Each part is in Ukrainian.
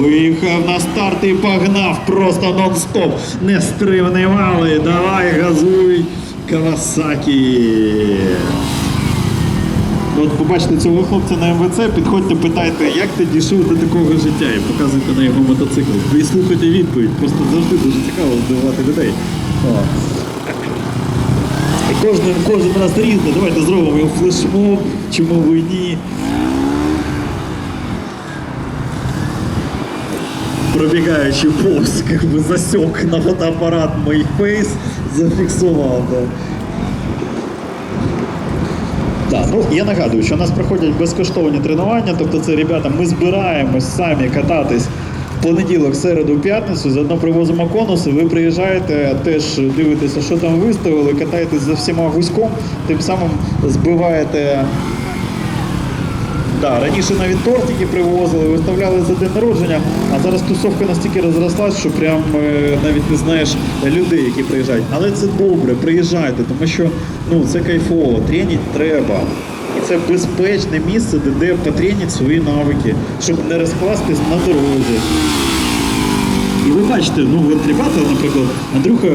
Виїхав на старт і погнав просто нон-стоп. Нестримний вали. Давай, газуй, Кавасакі. От побачите цього хлопця на МВЦ, підходьте, питайте, як ти дійшов до такого життя, і показуйте на його мотоцикл. І слухайте відповідь. Просто завжди дуже цікаво здивувати людей. Кожен, кожен раз різне. Давайте зробимо його флешмоб, чому ви ні. Пробігаючи повз, как бы засек на фотоапарат мій фейс, зафіксував. Да. Так, ну я нагадую, що у нас проходять безкоштовні тренування, тобто це ребята, ми збираємось самі кататись понеділок, середу, п'ятницю, заодно привозимо конуси, ви приїжджаєте, теж дивитеся, що там виставили, катаєтесь за всіма гуськом, тим самим збиваєте. Да, раніше навіть тортики привозили, виставляли за день народження, а зараз тусовка настільки розрослась, що прям е, навіть не знаєш людей, які приїжджають. Але це добре, приїжджайте, тому що ну, це кайфово, треніть треба. І це безпечне місце, де, де потреніть свої навики, щоб не розкластись на дорозі. І ви бачите, ну от ребята, наприклад, Андрюха,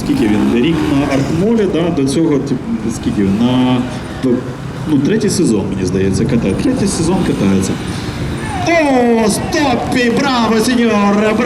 скільки він? Рік на артмолі, да, до цього, скільки він? На ну, третій сезон, мені здається, катає. Третій сезон катається. О, стопі, браво, сеньоре, браво!